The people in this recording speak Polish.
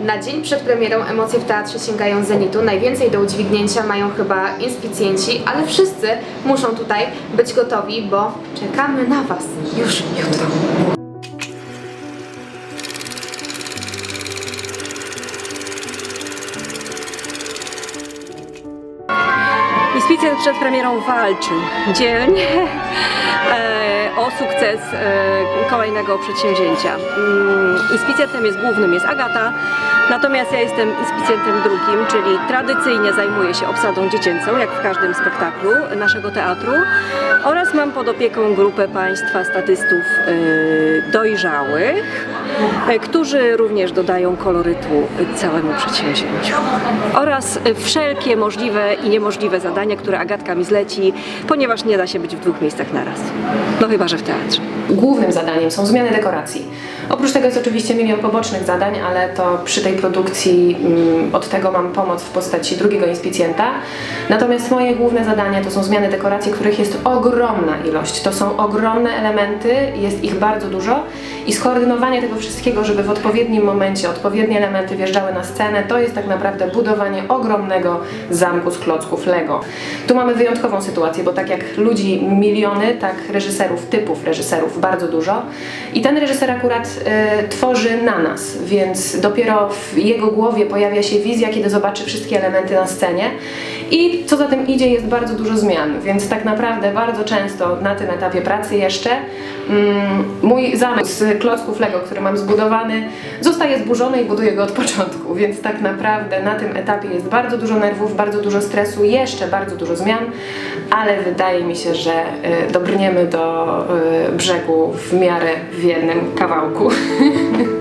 Na dzień przed premierą emocje w teatrze sięgają zenitu. Najwięcej do udźwignięcia mają chyba inspicjenci, ale wszyscy muszą tutaj być gotowi, bo czekamy na Was już jutro. Inspicjent przed premierą walczy dzielnie e, o sukces e, kolejnego przedsięwzięcia. Mm, Inspicjentem jest głównym jest Agata, natomiast ja jestem inspicjentem drugim, czyli tradycyjnie zajmuję się obsadą dziecięcą, jak w każdym spektaklu naszego teatru oraz mam pod opieką grupę Państwa statystów e, dojrzałych, e, którzy również dodają kolorytu całemu przedsięwzięciu oraz wszelkie możliwe i niemożliwe zadania, które Agatka mi zleci, ponieważ nie da się być w dwóch miejscach naraz. No chyba, że w teatrze. Głównym zadaniem są zmiany dekoracji. Oprócz tego jest oczywiście milion pobocznych zadań, ale to przy tej produkcji mm, od tego mam pomoc w postaci drugiego inspicjenta. Natomiast moje główne zadania to są zmiany dekoracji, których jest ogromna ilość. To są ogromne elementy, jest ich bardzo dużo i skoordynowanie tego wszystkiego, żeby w odpowiednim momencie odpowiednie elementy wjeżdżały na scenę, to jest tak naprawdę budowanie ogromnego zamku z klocków Lego. Tu mamy wyjątkową sytuację, bo tak jak ludzi miliony, tak reżyserów, typów reżyserów bardzo dużo. I ten reżyser akurat tworzy na nas, więc dopiero w jego głowie pojawia się wizja, kiedy zobaczy wszystkie elementy na scenie. I co za tym idzie, jest bardzo dużo zmian, więc tak naprawdę bardzo często na tym etapie pracy jeszcze mm, mój zamek z klocków Lego, który mam zbudowany, zostaje zburzony i buduję go od początku, więc tak naprawdę na tym etapie jest bardzo dużo nerwów, bardzo dużo stresu, jeszcze bardzo dużo zmian, ale wydaje mi się, że y, dobrniemy do y, brzegu w miarę w jednym kawałku. Chau.